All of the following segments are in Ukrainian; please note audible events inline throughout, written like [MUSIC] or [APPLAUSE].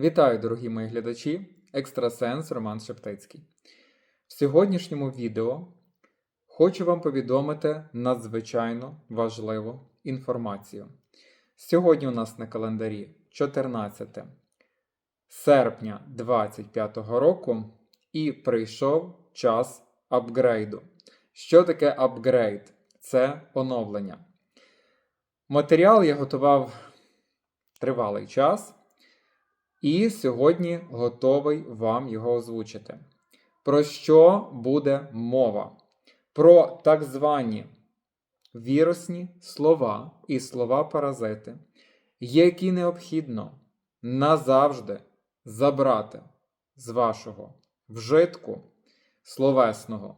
Вітаю, дорогі мої глядачі! Екстрасенс Роман Шептицький. В сьогоднішньому відео хочу вам повідомити надзвичайно важливу інформацію. Сьогодні у нас на календарі 14 серпня 2025 року і прийшов час апгрейду. Що таке апгрейд? Це оновлення. Матеріал я готував тривалий час. І сьогодні готовий вам його озвучити. Про що буде мова? Про так звані вірусні слова і слова-паразити, які необхідно назавжди забрати з вашого вжитку словесного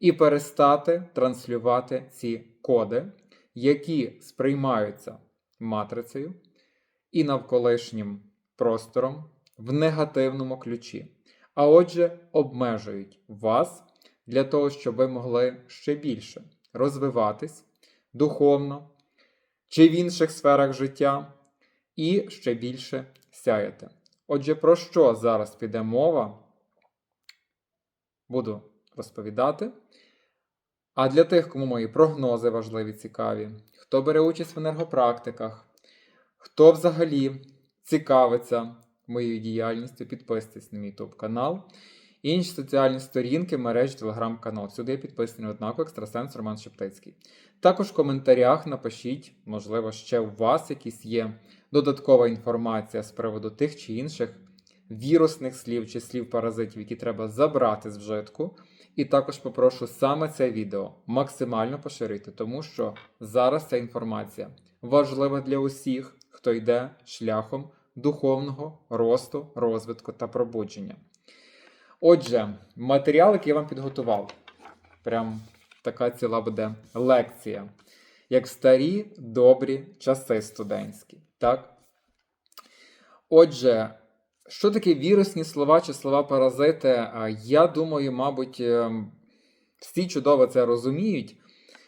і перестати транслювати ці коди, які сприймаються матрицею і навколишнім простором в негативному ключі, а отже, обмежують вас для того, щоб ви могли ще більше розвиватись духовно чи в інших сферах життя, і ще більше сяяти. Отже, про що зараз піде мова, буду розповідати. А для тих, кому мої прогнози важливі, цікаві, хто бере участь в енергопрактиках, хто взагалі цікавиться моєю діяльністю, підписуйтесь на мій YouTube канал. Інші соціальні сторінки, мережі, телеграм-канал. Сюди я підписаний однаково екстрасенс Роман Шептицький. Також в коментарях напишіть, можливо, ще у вас якісь є додаткова інформація з приводу тих чи інших вірусних слів чи слів паразитів, які треба забрати з вжитку. І також попрошу саме це відео максимально поширити, тому що зараз ця інформація важлива для усіх, хто йде шляхом духовного росту, розвитку та пробудження. Отже, матеріал, який я вам підготував, прям така ціла буде лекція, як в старі добрі часи студентські. Так? Отже, що таке вірусні слова чи слова паразити? Я думаю, мабуть, ем, всі чудово це розуміють.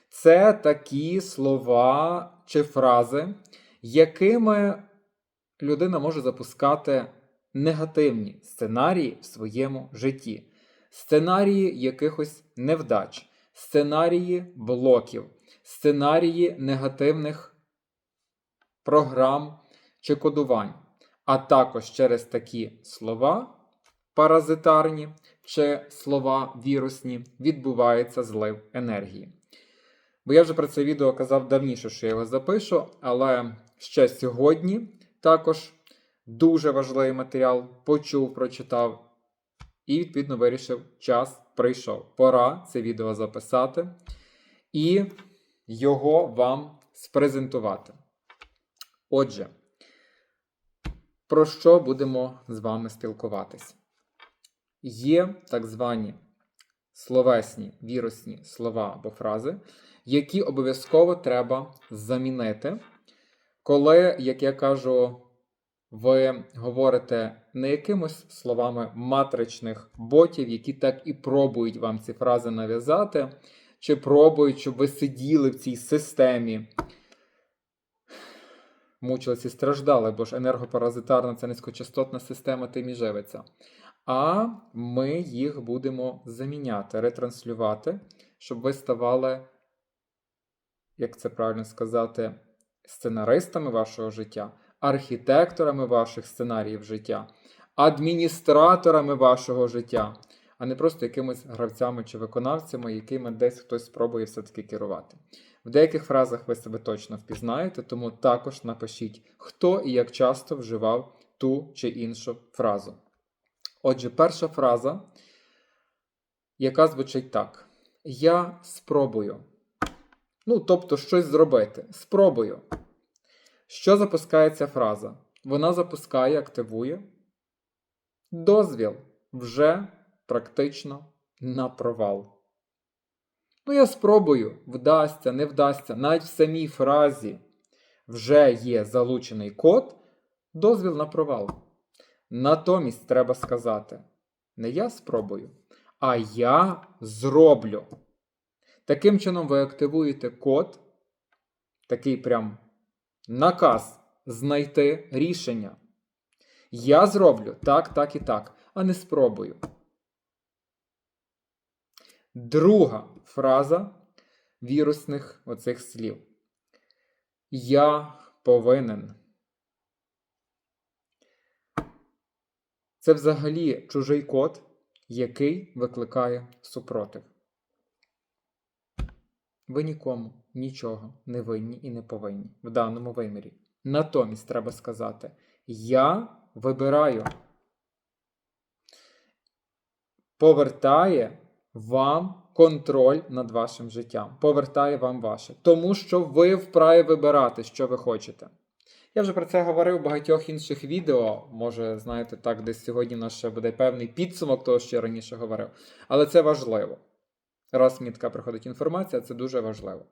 Це такі слова чи фрази, якими людина може запускати негативні сценарії в своєму житті, сценарії якихось невдач, сценарії блоків, сценарії негативних програм чи кодувань, а також через такі слова паразитарні чи слова вірусні відбувається злив енергії. Бо я вже про це відео казав давніше, що я його запишу, але ще сьогодні також дуже важливий матеріал почув, прочитав і, відповідно, вирішив, час прийшов. Пора це відео записати і його вам спрезентувати. Отже, про що будемо з вами спілкуватись? Є так звані словесні вірусні слова або фрази, які обов'язково треба замінити, коли, як я кажу, ви говорите не якимось словами матричних ботів, які так і пробують вам ці фрази нав'язати, чи пробують, щоб ви сиділи в цій системі. Мучилися і страждали, бо ж енергопаразитарна це низькочастотна система тим і. А ми їх будемо заміняти, ретранслювати, щоб ви ставали, як це правильно сказати, сценаристами вашого життя, архітекторами ваших сценаріїв життя, адміністраторами вашого життя, а не просто якимись гравцями чи виконавцями, якими десь хтось спробує все-таки керувати. В деяких фразах ви себе точно впізнаєте, тому також напишіть, хто і як часто вживав ту чи іншу фразу. Отже, перша фраза, яка звучить так: Я спробую. Ну, тобто, щось зробити. Спробую. Що запускає ця фраза? Вона запускає, активує дозвіл вже практично на провал. Ну, я спробую, вдасться, не вдасться. Навіть в самій фразі вже є залучений код, дозвіл на провал. Натомість треба сказати: не я спробую, а я зроблю. Таким чином, ви активуєте код, такий прям наказ знайти рішення. Я зроблю так, так і так, а не спробую. Друга фраза вірусних оцих слів. Я повинен. Це взагалі чужий код, який викликає супротив. Ви нікому нічого не винні і не повинні в даному вимірі. Натомість треба сказати: Я вибираю. Повертає вам контроль над вашим життям. Повертає вам ваше. Тому що ви вправі вибирати, що ви хочете. Я вже про це говорив в багатьох інших відео. Може, знаєте, так, десь сьогодні у нас ще буде певний підсумок того, що я раніше говорив. Але це важливо. Раз мені така приходить інформація, це дуже важливо.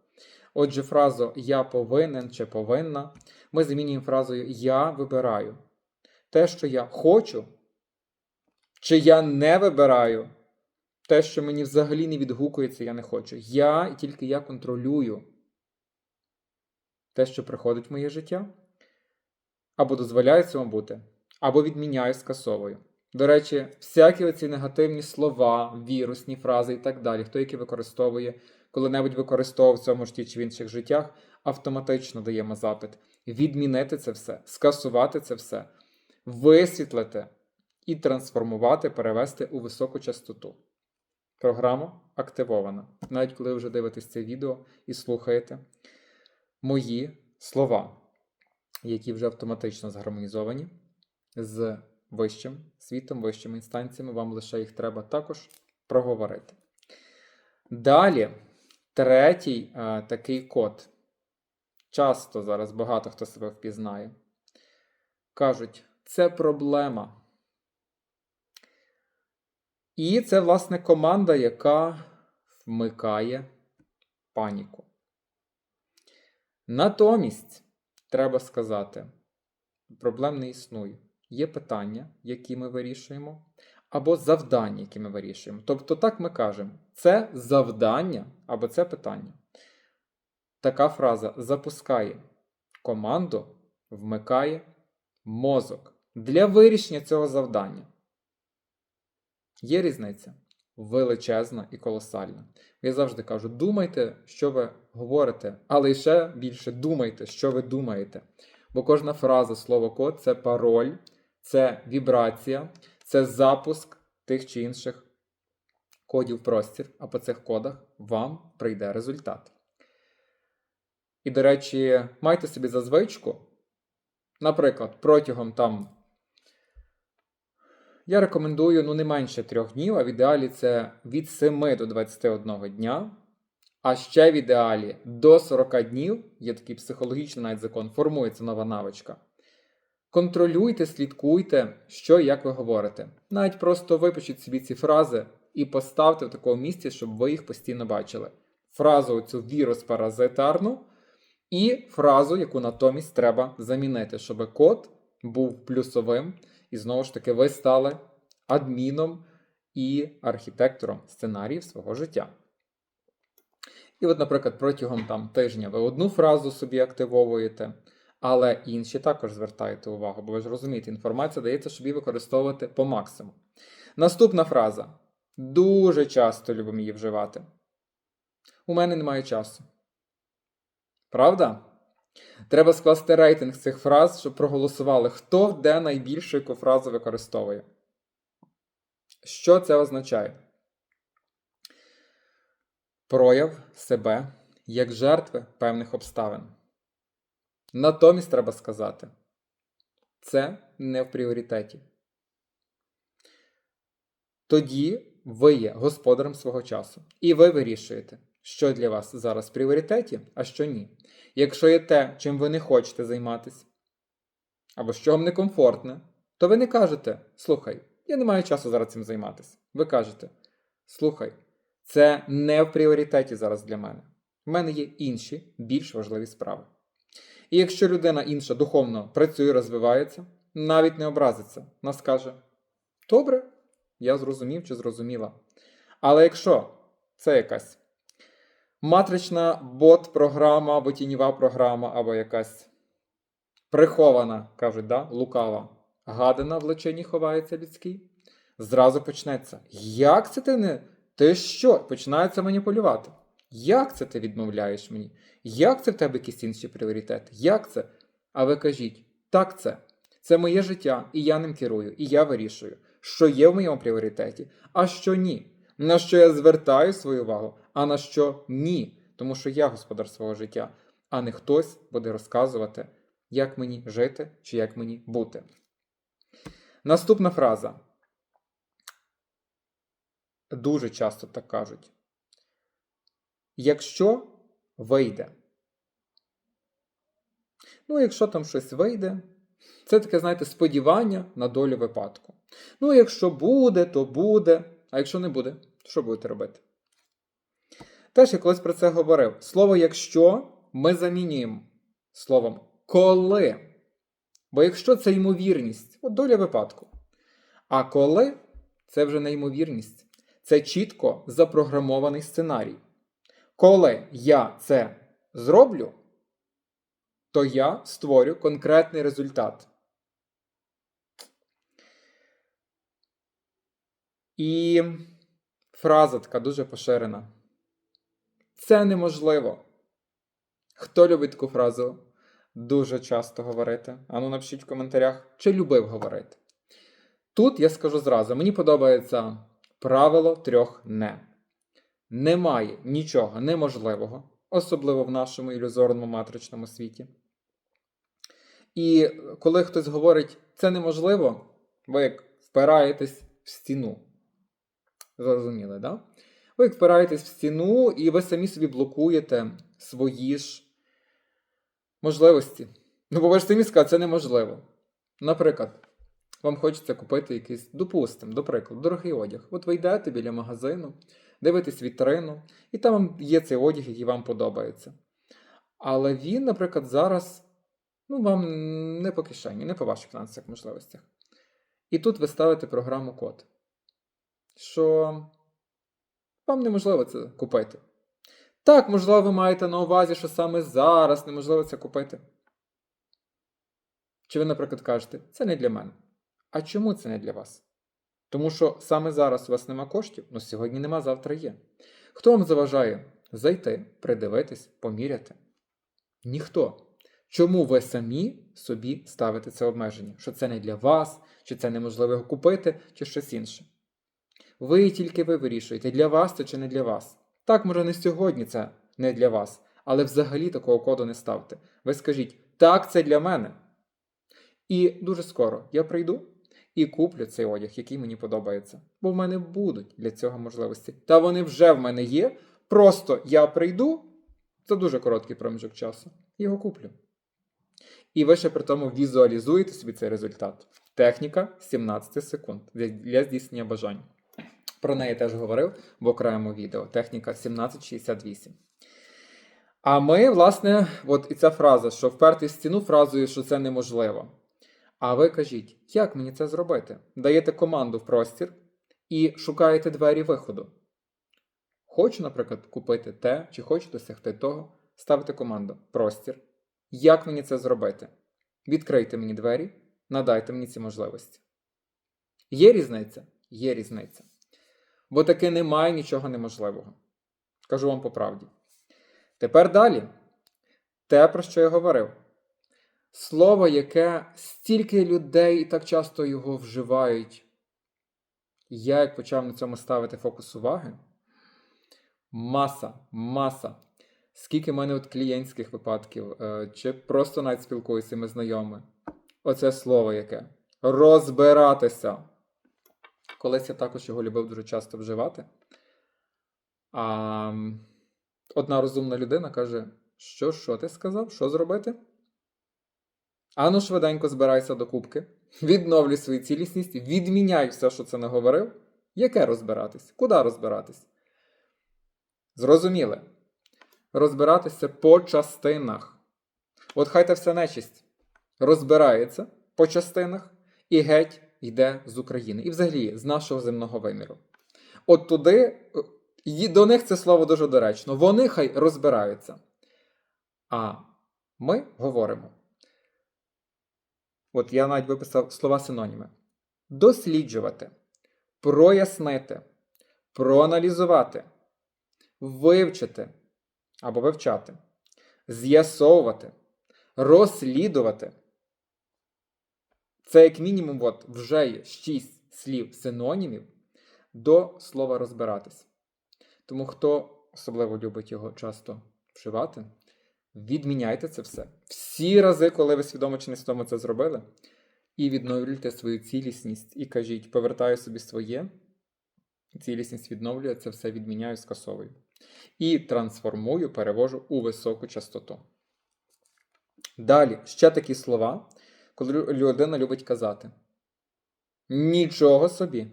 Отже, фразу я повинен чи повинна ми замінюємо фразою Я вибираю. Те, що я хочу, чи я не вибираю, те, що мені взагалі не відгукується, я не хочу. Я і тільки я контролюю те, що приходить в моє життя, або дозволяю цьому бути, або відміняю, скасовую. До речі, всякі оці негативні слова, вірусні фрази і так далі, хто які використовує, коли-небудь використовував в цьому житті чи в інших життях, автоматично даємо запит. Відмінити це все, скасувати це все, висвітлити і трансформувати, перевести у високу частоту. Програма активована. Навіть коли ви вже дивитесь це відео і слухаєте мої слова, які вже автоматично згармонізовані з вищим світом, вищими інстанціями, вам лише їх треба також проговорити. Далі, третій а, такий код. Часто зараз багато хто себе впізнає. Кажуть, це проблема. І це, власне, команда, яка вмикає паніку. Натомість, треба сказати, проблем не існує. Є питання, які ми вирішуємо, або завдання, які ми вирішуємо. Тобто, так ми кажемо, це завдання або це питання. Така фраза запускає команду, вмикає мозок для вирішення цього завдання. Є різниця величезна і колосальна. Я завжди кажу: думайте, що ви говорите, але ще більше думайте, що ви думаєте. Бо кожна фраза, слово код це пароль, це вібрація, це запуск тих чи інших кодів простір, а по цих кодах вам прийде результат. І, до речі, майте собі за звичку, наприклад, протягом там. Я рекомендую ну, не менше трьох днів, а в ідеалі це від 7 до 21 дня. А ще в ідеалі до 40 днів, є такий психологічний навіть закон, формується нова навичка. Контролюйте, слідкуйте, що і як ви говорите. Навіть просто випишіть собі ці фрази і поставте в такому місці, щоб ви їх постійно бачили. Фразу цю вірус паразитарну і фразу, яку натомість треба замінити, щоб код був плюсовим. І знову ж таки, ви стали адміном і архітектором сценаріїв свого життя. І от, наприклад, протягом там, тижня ви одну фразу собі активовуєте, але інші також звертаєте увагу, бо ви ж розумієте, інформація дається, щоб її використовувати по максимуму. Наступна фраза. Дуже часто любимо її вживати. У мене немає часу. Правда? Треба скласти рейтинг цих фраз, щоб проголосували, хто де найбільше яку фразу використовує. Що це означає? Прояв себе як жертви певних обставин. Натомість треба сказати, це не в пріоритеті. Тоді ви є господарем свого часу. І ви вирішуєте, що для вас зараз в пріоритеті, а що ні. Якщо є те, чим ви не хочете займатися, або що вам некомфортне, то ви не кажете: слухай, я не маю часу зараз цим займатися. Ви кажете: слухай, це не в пріоритеті зараз для мене. У мене є інші, більш важливі справи. І якщо людина інша духовно працює, розвивається, навіть не образиться, вона скаже: Добре, я зрозумів чи зрозуміла. Але якщо це якась матрична бот-програма або тіньова програма, або якась прихована, кажуть, да, лукава гадина в личині ховається людський. Зразу почнеться. Як це ти не. Ти що? Починається маніпулювати. Як це ти відмовляєш мені? Як це в тебе якісь інші пріоритети? Як це? А ви кажіть, так це. Це моє життя, і я ним керую, і я вирішую, що є в моєму пріоритеті, а що ні. На що я звертаю свою увагу, а на що ні. Тому що я господар свого життя, а не хтось буде розказувати, як мені жити чи як мені бути. Наступна фраза. Дуже часто так кажуть. Якщо вийде. Ну, якщо там щось вийде, це таке, знаєте, сподівання на долю випадку. Ну, якщо буде, то буде. А якщо не буде, то що будете робити? Теж я колись про це говорив. Слово якщо ми замінюємо словом коли. Бо якщо це ймовірність, от доля випадку. А коли це вже не ймовірність. Це чітко запрограмований сценарій. Коли я це зроблю, то я створю конкретний результат. І фраза така дуже поширена. Це неможливо. Хто любить таку фразу дуже часто говорити? Ану, напишіть в коментарях, чи любив говорити. Тут я скажу зразу: мені подобається правило трьох не. Немає нічого неможливого, особливо в нашому ілюзорному матричному світі. І коли хтось говорить, це неможливо, ви як впираєтесь в стіну. Зрозуміли, да? Ви як впираєтесь в стіну, і ви самі собі блокуєте свої ж можливості. Ну, бо ви ж самі сказали, це неможливо. Наприклад, вам хочеться купити якийсь, допустимо, до прикладу, дорогий одяг. От ви йдете біля магазину, дивитесь вітрину, і там є цей одяг, який вам подобається. Але він, наприклад, зараз ну, вам не по кишені, не по ваших фінансових можливостях. І тут ви ставите програму код, що вам неможливо це купити. Так, можливо, ви маєте на увазі, що саме зараз неможливо це купити. Чи ви, наприклад, кажете, це не для мене. А чому це не для вас? Тому що саме зараз у вас нема коштів, ну сьогодні нема, завтра є. Хто вам заважає зайти, придивитись, поміряти? Ніхто. Чому ви самі собі ставите це обмеження? Що це не для вас, чи це неможливо його купити, чи щось інше? Ви тільки ви вирішуєте, для вас це чи не для вас. Так, може, не сьогодні це не для вас, але взагалі такого коду не ставте. Ви скажіть, так, це для мене. І дуже скоро я прийду і куплю цей одяг, який мені подобається. Бо в мене будуть для цього можливості. Та вони вже в мене є. Просто я прийду за дуже короткий проміжок часу його куплю. І ви ще при тому візуалізуєте собі цей результат. Техніка 17 секунд для здійснення бажань. Про неї теж говорив в окремому відео. Техніка 1768. А ми, власне, от і ця фраза, що вперти в стіну фразою, що це неможливо. А ви кажіть, як мені це зробити? Даєте команду в простір і шукаєте двері виходу. Хочу, наприклад, купити те, чи хочу досягти того, ставите команду простір. Як мені це зробити? Відкрийте мені двері, надайте мені ці можливості. Є різниця? Є різниця. Бо таки немає нічого неможливого. Кажу вам по правді. Тепер далі. Те, про що я говорив. Слово, яке стільки людей так часто його вживають. Я як почав на цьому ставити фокус уваги. Маса, маса. Скільки в мене от клієнтських випадків, е, чи просто навіть спілкуюся з цими знайомими. Оце слово яке. Розбиратися. Колись я також його любив дуже часто вживати. А одна розумна людина каже: Що, що ти сказав? Що зробити? Ану, швиденько збирайся до кубки, відновлюй свою цілісність, відміняй все, що це не говорив. Яке розбиратись? Куди розбиратись? Зрозуміли. Розбиратися по частинах. От хай та вся нечисть розбирається по частинах і геть йде з України. І взагалі з нашого земного виміру. От туди, і до них це слово дуже доречно. Вони хай розбираються. А ми говоримо. От я навіть виписав слова синоніми: досліджувати, прояснити, проаналізувати, вивчити або вивчати, з'ясовувати, розслідувати. Це як мінімум от, вже є 6 слів синонімів до слова розбиратись. Тому хто особливо любить його часто вживати, відміняйте це все. Всі рази, коли ви свідомо чи несвідомо це зробили, і відновлюйте свою цілісність і кажіть, повертаю собі своє, цілісність відновлюю, це все відміняю, скасовую. І трансформую, перевожу у високу частоту. Далі, ще такі слова, коли людина любить казати. Нічого собі.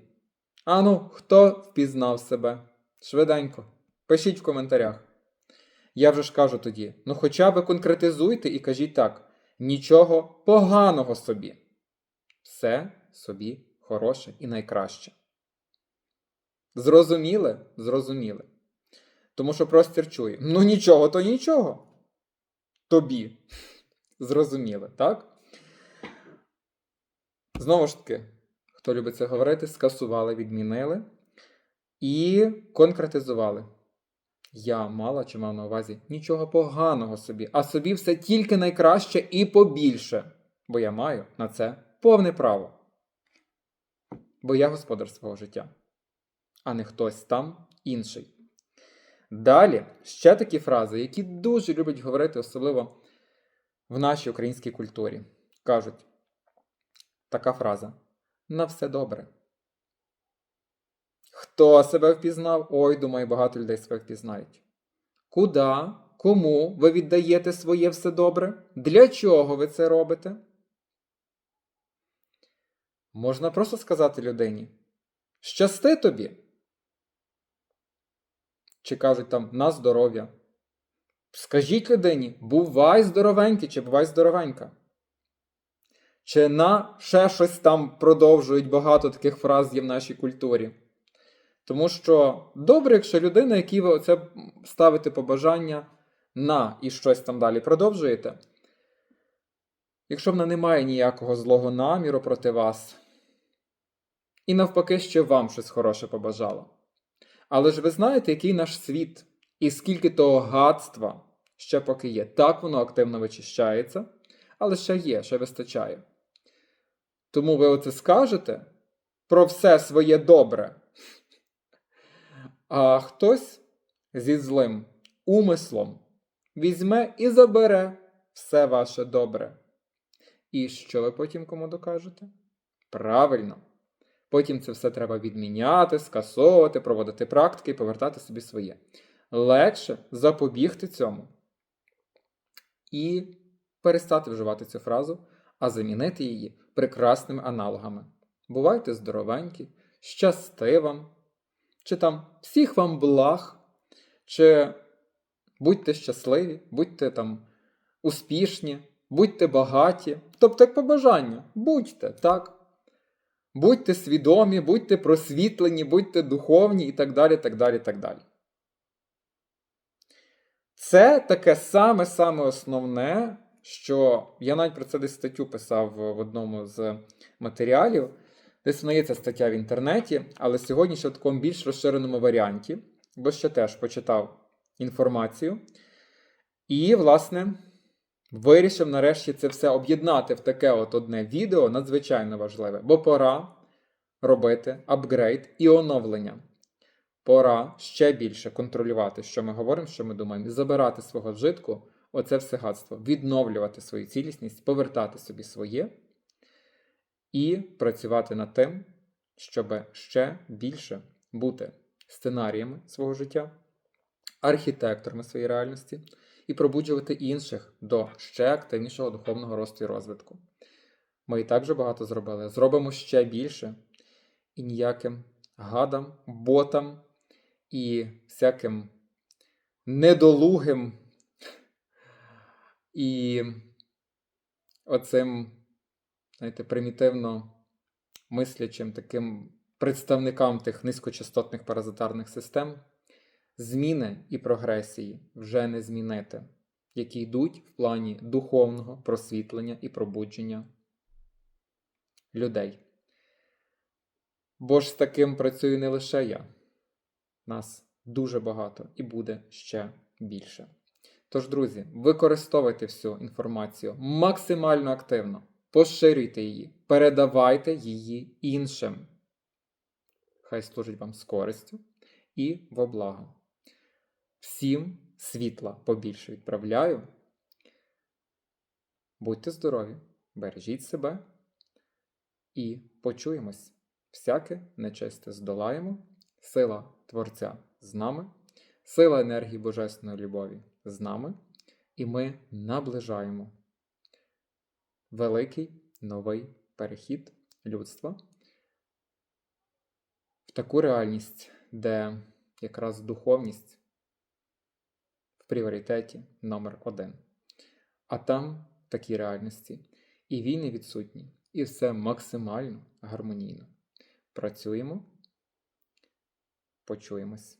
Ану, хто впізнав себе? Швиденько. Пишіть в коментарях. Я вже ж кажу тоді: ну хоча б конкретизуйте і кажіть так: нічого поганого собі. Все собі хороше і найкраще. Зрозуміли? Зрозуміли. Тому що простір чує. Ну нічого, то нічого. Тобі. [LAUGHS] Зрозуміли, так? Знову ж таки, хто любить це говорити, скасували, відмінили і конкретизували. Я мала чи мав на увазі нічого поганого собі, а собі все тільки найкраще і побільше, бо я маю на це повне право. Бо я господар свого життя, а не хтось там інший. Далі ще такі фрази, які дуже люблять говорити, особливо в нашій українській культурі. Кажуть така фраза: на все добре. Хто себе впізнав? Ой, думаю, багато людей себе впізнають. Куда, кому ви віддаєте своє все добре? Для чого ви це робите? Можна просто сказати людині: щасти тобі. Чи кажуть там на здоров'я. Скажіть людині, бувай здоровенький чи бувай здоровенька. Чи на ще щось там продовжують багато таких фраз є в нашій культурі. Тому що добре, якщо людина, якій ви оце ставите побажання на і щось там далі продовжуєте. Якщо вона не має ніякого злого наміру проти вас, і навпаки, ще вам щось хороше побажала. Але ж ви знаєте, який наш світ, і скільки того гадства ще поки є. Так воно активно вичищається, але ще є, ще вистачає. Тому ви оце скажете про все своє добре. А хтось зі злим умислом візьме і забере все ваше добре. І що ви потім кому докажете? Правильно. Потім це все треба відміняти, скасовувати, проводити практики і повертати собі своє. Легше запобігти цьому і перестати вживати цю фразу, а замінити її прекрасними аналогами. Бувайте здоровенькі, щасти вам, чи там всіх вам благ, чи будьте щасливі, будьте там успішні, будьте багаті. Тобто, як побажання, будьте, так. Будьте свідомі, будьте просвітлені, будьте духовні і так далі. так далі, так далі. Це таке саме-саме основне, що я навіть про це десь статтю писав в одному з матеріалів. Ця стаття в інтернеті, але сьогодні ще в такому більш розширеному варіанті, бо ще теж почитав інформацію. І, власне, вирішив нарешті це все об'єднати в таке от одне відео надзвичайно важливе, бо пора робити апгрейд і оновлення. Пора ще більше контролювати, що ми говоримо, що ми думаємо, і забирати свого вжитку оце все гадство, відновлювати свою цілісність, повертати собі своє і працювати над тим, щоб ще більше бути сценаріями свого життя, архітекторами своєї реальності і пробуджувати інших до ще активнішого духовного росту і розвитку. Ми і так вже багато зробили. Зробимо ще більше і ніяким гадам, ботам і всяким недолугим і оцим, знаєте, примітивно мислячим таким представникам тих низькочастотних паразитарних систем зміни і прогресії вже не змінити, які йдуть в плані духовного просвітлення і пробудження людей. Бо ж з таким працюю не лише я. Нас дуже багато і буде ще більше. Тож, друзі, використовуйте всю інформацію максимально активно, поширюйте її, передавайте її іншим. Хай служить вам з користю і во благо. Всім світла побільше відправляю. Будьте здорові, бережіть себе і почуємось. Всяке нечисте здолаємо. Сила Творця з нами, сила енергії Божественної любові з нами, і ми наближаємо великий новий перехід людства в таку реальність, де якраз духовність в пріоритеті номер один. А там такі реальності і війни відсутні, і все максимально гармонійно. Працюємо, почуємось.